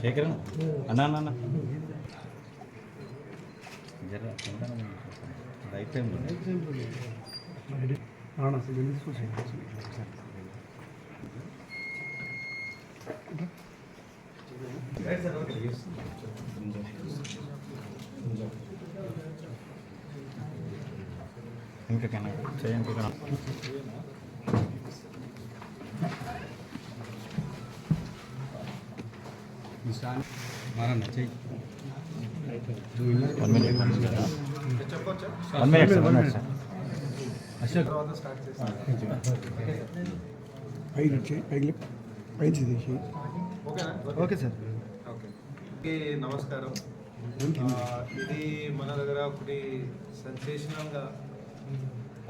శేఖరం అన్నా అన్న అన్న. జర రైట్ టైం అవునా అసలు వెళ్ళి చూసి ఇంకా చేయండి ఇక్కడ నిశాన్ మారన్న చెయ్యి one minute one minute one minute sir one minute sir Ashok పైకి చేయి పైకి పైకి తీసి ఓకేనా ఓకే సార్ ఓకే నమస్కారం. ఇది మన దగ్గర ఒకటి సెన్సేషనల్గా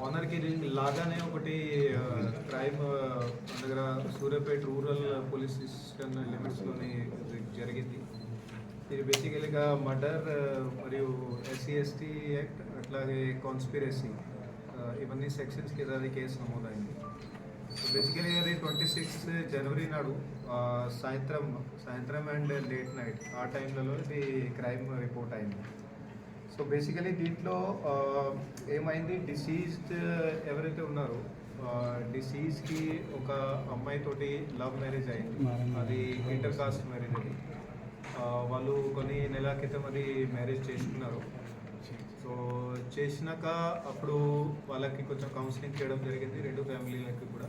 ఆనర్ కిలింగ్ లాగానే ఒకటి క్రైమ్ మన దగ్గర సూర్యాపేట రూరల్ పోలీస్ స్టేషన్ లిమిట్స్లోని జరిగింది. ఇది బేసికలీగా మర్డర్ మరియు ఎస్సీ ఎస్టీ యాక్ట్ అట్లాగే కాన్స్పిరసీ ఇవన్నీ సెక్షన్స్ కింద కేసు నమోదైంది. బేసికలీ అది ట్వంటీ సిక్స్ జనవరి నాడు సాయంత్రం సాయంత్రం అండ్ లేట్ నైట్ ఆ టైంలలో ఇది క్రైమ్ రిపోర్ట్ అయింది. సో బేసికలీ దీంట్లో ఏమైంది? డిసీజ్డ్ ఎవరైతే ఉన్నారో డిసీజ్కి ఒక అమ్మాయితోటి లవ్ మ్యారేజ్ అయింది. అది ఇంటర్ కాస్ట్ మ్యారేజ్ అది వాళ్ళు కొన్ని నెలల క్రితం అది మ్యారేజ్ చేసుకున్నారు. సో చేసినాక అప్పుడు వాళ్ళకి కొంచెం కౌన్సిలింగ్ చేయడం జరిగింది రెండు ఫ్యామిలీలకి కూడా.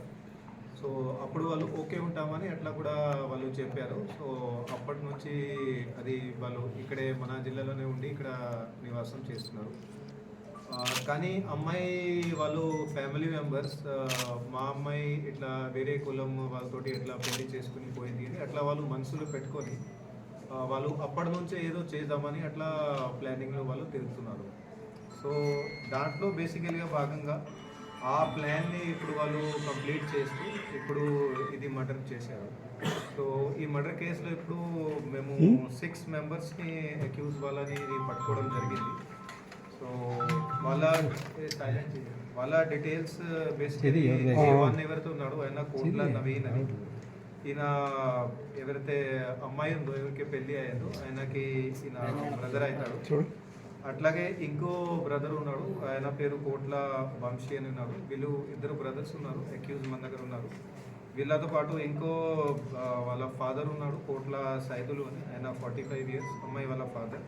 సో అప్పుడు వాళ్ళు ఓకే ఉంటామని అట్లా కూడా వాళ్ళు చెప్పారు. సో అప్పటి నుంచి అది వాళ్ళు ఇక్కడే మన జిల్లాలోనే ఉండి ఇక్కడ నివాసం చేస్తున్నారు. కానీ అమ్మాయి వాళ్ళు ఫ్యామిలీ మెంబర్స్ మా అమ్మాయి ఇట్లా వేరే కులం వాళ్ళతోటి ఇట్లా పెళ్ళి చేసుకుని పోయింది అని అట్లా వాళ్ళు మనసులో పెట్టుకొని వాళ్ళు అప్పటి నుంచే ఏదో చేద్దామని అట్లా ప్లానింగ్లో వాళ్ళు తిరుగుతున్నారు. సో దాంట్లో బేసికల్గా భాగంగా ఆ ప్లాన్ని ఇప్పుడు వాళ్ళు కంప్లీట్ చేస్తూ ఇప్పుడు ఇది మర్డర్ చేశారు. సో ఈ మర్డర్ కేసులో ఇప్పుడు మేము సిక్స్ మెంబర్స్ని అక్యూజ్ వాళ్ళని ఇది పట్టుకోవడం జరిగింది. సో వాళ్ళ వాళ్ళ డీటెయిల్స్ బేసికలీ ఎవరైతే ఉన్నాడో ఆయన కోట్ల నవీన్ అని. ఈయన ఎవరైతే అమ్మాయి ఉందో ఎవరికి పెళ్ళి అయ్యిందో ఆయనకి ఈయన బ్రదర్ అవుతాడు. అట్లాగే ఇంకో బ్రదర్ ఉన్నాడు. ఆయన పేరు కోట్ల వంశీ అని ఉన్నారు వీళ్ళు ఇద్దరు బ్రదర్స్ ఉన్నారు అక్యూజ్ మన దగ్గర ఉన్నారు. వీళ్ళతో పాటు ఇంకో వాళ్ళ ఫాదర్ ఉన్నాడు కోట్ల సైదులు అని. ఆయన ఫార్టీ ఫైవ్ ఇయర్స్ అమ్మాయి వాళ్ళ ఫాదర్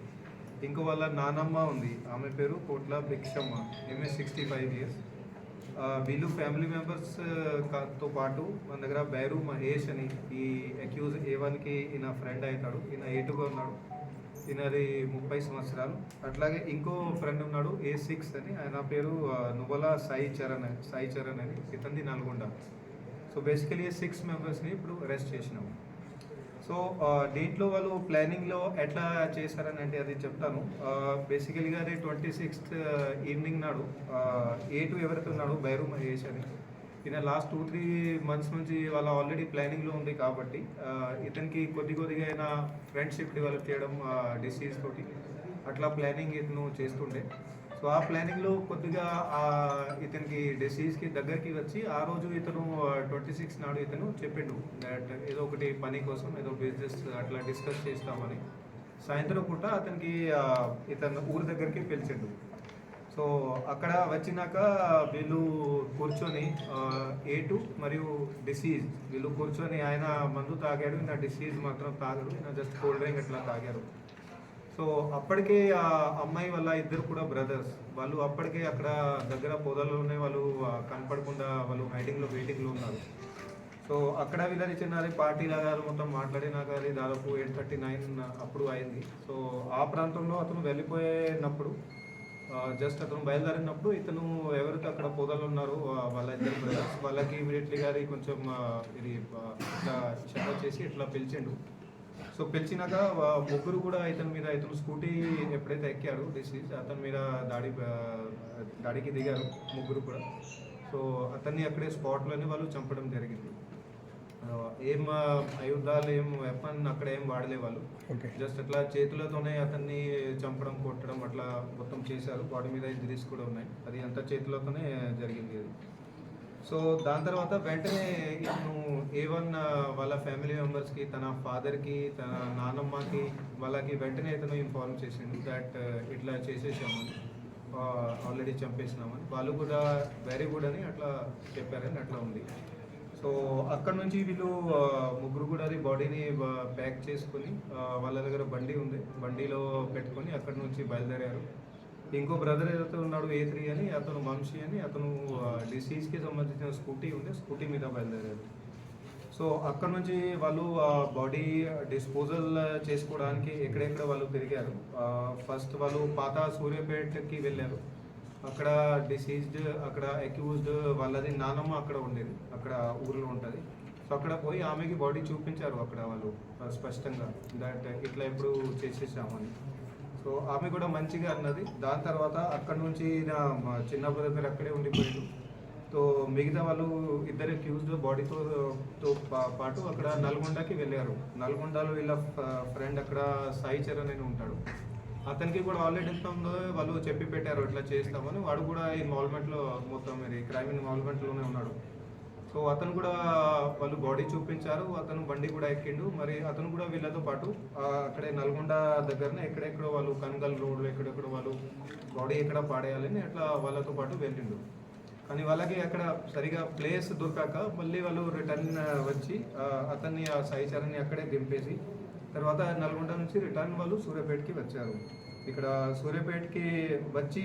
ఇంకో వాళ్ళ నానమ్మ ఉంది. ఆమె పేరు కోట్ల భిక్షమ్మ. ఈమె సిక్స్టీ ఫైవ్ ఇయర్స్ వీళ్ళు ఫ్యామిలీ మెంబర్స్తో పాటు మన దగ్గర బైరు మహేష్ అని ఈ అక్యూజ్ ఏ వన్కి ఈయన ఫ్రెండ్ అవుతాడు. ఈయన ఏటుగా ఉన్నాడు. ఈయనది ముప్పై సంవత్సరాలు. అట్లాగే ఇంకో ఫ్రెండ్ ఉన్నాడు ఏ సిక్స్ అని. ఆయన పేరు ఆ, నువ్వల సాయి చరణ్ అని- సాయి చరణ్ అని. ఇతంది నల్గొండ. సో బేసికలీ సిక్స్ మెంబర్స్ని ఇప్పుడు అరెస్ట్ చేసినాము. సో దీంట్లో వాళ్ళు ప్లానింగ్లో ఎట్లా చేశారని అంటే అది చెప్తాను. బేసికలీగా అది ట్వంటీ సిక్స్త్ ఈవినింగ్ నాడు ఏ టూ ఎవరైతే ఉన్నాడు బైరు మహేష్ అని. ఈయన లాస్ట్ టూ త్రీ మంత్స్ నుంచి వాళ్ళ ఆల్రెడీ ప్లానింగ్లో ఉంది కాబట్టి ఇతనికి కొద్ది కొద్దిగా అయినా ఫ్రెండ్షిప్ డెవలప్ చేయడం డిసీజ్ తోటి అట్లా ప్లానింగ్ ఇతను చేస్తుండే. సో ఆ ప్లానింగ్లో కొద్దిగా ఆ ఇతనికి డిసీజ్కి దగ్గరికి వచ్చి ఆ రోజు ఇతను ట్వంటీ సిక్స్ నాడు ఇతను చెప్పిండు దట్ ఏదో ఒకటి పని కోసం ఏదో బిజినెస్ అట్లా డిస్కస్ చేస్తామని. సాయంత్రం పూట అతనికి ఇతను ఊరి దగ్గరికి పిలిచిండు. సో అక్కడ వచ్చినాక వీళ్ళు కూర్చొని ఏటు మరియు డిసీజ్ వీళ్ళు కూర్చొని ఆయన మందు తాగాడు ఈయన డిసీజ్ మాత్రం తాగడు ఈయన జస్ట్ కోల్డ్ డ్రింక్ ఇట్లా తాగారు. సో అప్పటికే ఆ అమ్మాయి వాళ్ళ ఇద్దరు కూడా బ్రదర్స్. వాళ్ళు అప్పటికే అక్కడ దగ్గర పొదల్లోనే వాళ్ళు కనపడకుండా వాళ్ళు హైడింగ్లో వెయిటింగ్లో ఉన్నారు. సో అక్కడ వీళ్ళని చిన్నది పార్టీ లాగా మొత్తం మాట్లాడినాక అది దాదాపు ఎయిట్ థర్టీ నైన్ అప్పుడు అయింది. సో ఆ ప్రాంతంలో అతను వెళ్ళిపోయినప్పుడు జస్ట్ అతను బయలుదేరినప్పుడు ఇతను ఎవరైతే అక్కడ పొదలు ఉన్నారో వాళ్ళ ఇద్దరు బ్రదర్స్ వాళ్ళకి ఇమీడియట్లీగా అది కొంచెం ఇది ఇట్లా షవర్ చేసి ఇట్లా పిలిచిండు. సో పిలిచినాక ముగ్గురు కూడా ఇతని మీద ఇతను స్కూటీ ఎప్పుడైతే ఎక్కాడు డిసీజ్ అతని మీద దాడి దాడికి దిగారు ముగ్గురు కూడా. సో అతన్ని అక్కడే స్పాట్లోనే వాళ్ళు చంపడం జరిగింది. ఏం ఆయుధాలు ఏం వెపన్ అక్కడ ఏం వాడలే వాళ్ళు. జస్ట్ అట్లా చేతులతోనే అతన్ని చంపడం కొట్టడం అట్లా మొత్తం చేశారు. బాడీ మీద ఇంజరీస్ కూడా ఉన్నాయి. అది అంతా చేతులతోనే జరిగింది అది. సో దాని తర్వాత వెంటనే ఇతను ఏవన్ వాళ్ళ ఫ్యామిలీ మెంబర్స్కి తన ఫాదర్కి తన నానమ్మకి వాళ్ళకి వెంటనే ఇతను ఇన్ఫార్మ్ చేసిండు దట్ ఇట్లా చేసేసామని. ఆల్రెడీ చంపేసినామని. వాళ్ళు కూడా వెరీ గుడ్ అని అట్లా చెప్పారని అట్లా ఉంది. సో అక్కడ నుంచి వీళ్ళు ముగ్గురు కూడా అది బాడీని ప్యాక్ చేసుకొని వాళ్ళ దగ్గర బండి ఉంది. బండిలో పెట్టుకొని అక్కడ నుంచి బయలుదేరారు. ఇంకో బ్రదర్ ఏదైతే ఉన్నాడు ఏ త్రీ అని అతను వంశీ అని అతను డిసీజ్కి సంబంధించిన స్కూటీ ఉంది. స్కూటీ మీద బయలుదేరారు సో అక్కడ నుంచి వాళ్ళు బాడీ డిస్పోజల్ చేసుకోవడానికి ఎక్కడెక్కడ వాళ్ళు తిరిగారు? ఫస్ట్ వాళ్ళు పాత సూర్యాపేటకి వెళ్ళారు. అక్కడ డిసీజ్డ్ అక్కడ అక్యూజ్డ్ వాళ్ళది నానమ్మ అక్కడ ఉండేది. అక్కడ ఊర్లో ఉంటుంది. సో అక్కడ పోయి ఆమెకి బాడీ చూపించారు అక్కడ వాళ్ళు స్పష్టంగా. దట్ ఇట్లా ఎప్పుడు చేసేసామని సో ఆమె కూడా మంచిగా అన్నది. దాని తర్వాత అక్కడ నుంచి నా చిన్న బ్రదర్ అక్కడే ఉండిపోయాడు. సో మిగతా వాళ్ళు ఇద్దరు అక్యూజ్డ్ బాడీతో తో పా- పాటు అక్కడ నల్గొండకి వెళ్ళారు. నల్గొండలో వీళ్ళ ఫ్రెండ్ అక్కడ సాయి చరణ్ అని ఉంటాడు. అతనికి కూడా ఆల్రెడీ ఉందో వాళ్ళు చెప్పి పెట్టారు ఇట్లా చేస్తామని. వాడు కూడా ఇన్వాల్వ్మెంట్లో మొత్తం మరి క్రైమ్ ఇన్వాల్వ్మెంట్లోనే ఉన్నాడు. సో అతను కూడా వాళ్ళు బాడీ చూపించారు అతను బండి కూడా ఎక్కిండు. మరి అతను కూడా వీళ్ళతో పాటు అక్కడే నల్గొండ దగ్గరనే ఎక్కడెక్కడో వాళ్ళు కనగల్ రోడ్ ఎక్కడెక్కడో వాళ్ళు బాడీ ఎక్కడ పాడేయాలని అట్లా వాళ్ళతో పాటు వెళ్ళిండు. కానీ వాళ్ళకి అక్కడ సరిగా ప్లేస్ దొరకాక మళ్ళీ వాళ్ళు రిటర్న్ వచ్చి అతన్ని ఆ సైచారాన్ని అక్కడే దింపేసి తర్వాత నల్గొండ నుంచి రిటర్న్ వాళ్ళు సూర్యాపేటకి వచ్చారు. ఇక్కడ సూర్యాపేటకి వచ్చి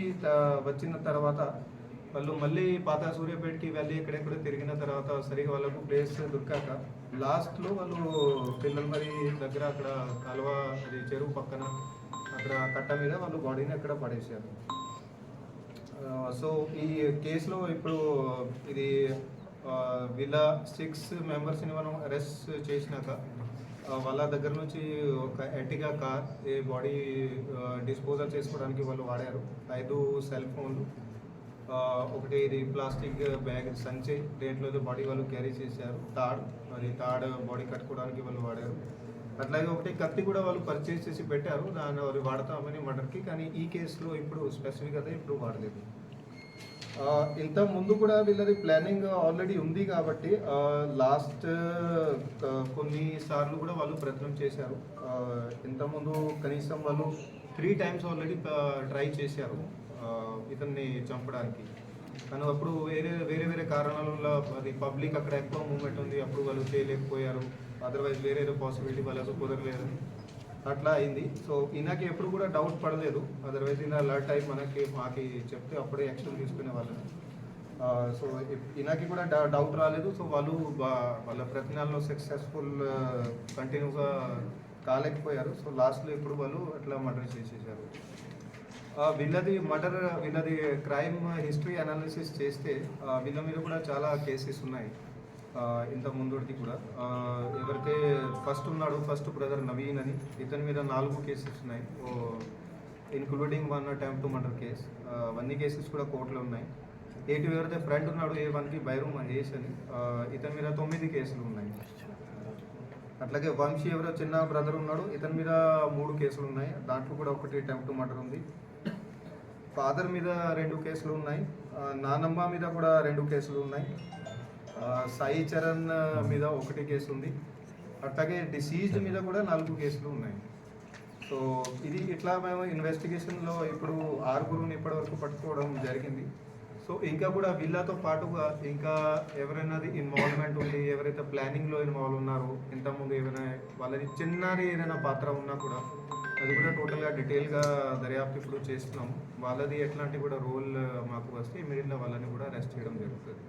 వచ్చిన తర్వాత వాళ్ళు మళ్ళీ పాత సూర్యాపేటకి వెళ్ళి ఎక్కడెక్కడ తిరిగిన తర్వాత సరిగా వాళ్ళకు ప్లేస్ దొరికాక లాస్ట్లో వాళ్ళు పిల్లల మరి దగ్గర అక్కడ కలువ అది చెరువు పక్కన అక్కడ కట్ట మీద వాళ్ళు బాడీని అక్కడ పడేసారు సో ఈ కేసులో ఇప్పుడు ఇది వీళ్ళ సిక్స్ మెంబర్స్ని మనం అరెస్ట్ చేసినాక వాళ్ళ దగ్గర నుంచి ఒక ఎర్టిగా కార్ ఏ బాడీ డిస్పోజల్ చేసుకోవడానికి వాళ్ళు వాడారు. ఐదు సెల్ ఫోన్లు ఒకటి ఇది ప్లాస్టిక్ బ్యాగ్ సంచి దేంట్లో బాడీ వాళ్ళు క్యారీ చేశారు తాడ్. మరి తాడ్ బాడీ కట్టుకోవడానికి వాళ్ళు వాడారు. అట్లాగే ఒకటి కత్తి కూడా వాళ్ళు పర్చేస్ చేసి పెట్టారు. దాన్ని వారు వాడతామని మర్డర్కి కానీ ఈ కేసులో ఇప్పుడు స్పెసిఫిక్గా ఇప్పుడు వాడలేదు. ఇంత ముందు కూడా వీళ్ళది ప్లానింగ్ ఆల్రెడీ ఉంది కాబట్టి లాస్ట్ కొన్ని సార్లు కూడా వాళ్ళు ప్రయత్నం చేశారు. ఇంతకుముందు కనీసం వాళ్ళు త్రీ టైమ్స్ ఆల్రెడీ ట్రై చేశారు. ఇతన్ని చంపడానికి. కానీ అప్పుడు వేరే వేరే వేరే కారణాల వల్ల అది పబ్లిక్ అక్కడ ఎక్కువ మూమెంట్ ఉంది అప్పుడు వాళ్ళు చేయలేకపోయారు. అదర్వైజ్ వేరే వేరే పాసిబిలిటీ వాళ్ళకు కుదరలేదు. అట్లా అయింది. సో ఈయనకి ఎప్పుడు కూడా డౌట్ పడలేదు. అదర్వైజ్ ఈయన అలర్ట్ అయి మనకి మాకి చెప్తే అప్పుడే యాక్షన్ తీసుకునే వాళ్ళని సో ఈయనకి కూడా డౌట్ రాలేదు. సో వాళ్ళు వాళ్ళ వాళ్ళ నెలలో సక్సెస్ఫుల్ కంటిన్యూగా కాలేకపోయారు. సో లాస్ట్లో ఇప్పుడు వాళ్ళు అట్లా మర్డర్ చేసేసారు. వీళ్ళది మర్డర్ వీళ్ళది క్రైమ్ హిస్టరీ అనాలిసిస్ చేస్తే వీళ్ళ మీద కూడా చాలా కేసెస్ ఉన్నాయి ఇంత ముందుకి కూడా. ఎవరైతే ఫస్ట్ ఉన్నాడో ఫస్ట్ బ్రదర్ నవీన్ అని ఇతని మీద నాలుగు కేసెస్ ఉన్నాయి. Including one attempt to murder case అవన్నీ కేసెస్ కూడా కోర్టులో ఉన్నాయి. ఏటి ఎవరైతే ఫ్రెండ్ ఉన్నాడు ఏ వన్కి బైరూమ్ మహేష్ అని ఇతని మీద తొమ్మిది కేసులు ఉన్నాయి. అట్లాగే వంశీ ఎవరో చిన్న బ్రదర్ ఉన్నాడు ఇతని మీద మూడు కేసులు ఉన్నాయి. దాంట్లో కూడా ఒకటి అటెంప్ట్ మర్డర్ ఉంది. ఫాదర్ మీద రెండు కేసులు ఉన్నాయి. నానమ్మ మీద కూడా రెండు కేసులు ఉన్నాయి. సాయి చరణ్ మీద ఒకటి కేసు ఉంది. అట్లాగే డిసీజ్డ్ మీద కూడా నాలుగు కేసులు ఉన్నాయి. సో ఇది ఇట్లా మేము ఇన్వెస్టిగేషన్లో ఇప్పుడు ఆరుగురుని ఇప్పటివరకు పట్టుకోవడం జరిగింది. సో ఇంకా కూడా వీళ్ళతో పాటుగా ఇంకా ఎవరైనా ఇన్వాల్వ్మెంట్ ఉంది ఎవరైతే ప్లానింగ్లో ఇన్వాల్వ్ ఉన్నారో ఇంతకుముందు ఏమైనా వాళ్ళది చిన్నది ఏదైనా పాత్ర ఉన్నా కూడా అది కూడా టోటల్గా డీటెయిల్గా దర్యాప్తు ఇప్పుడు చేస్తున్నాం వాళ్ళది ఎట్లాంటి కూడా రోల్ మాకు వస్తే ఇమీడియట్గా వాళ్ళని కూడా అరెస్ట్ చేయడం జరుగుతుంది.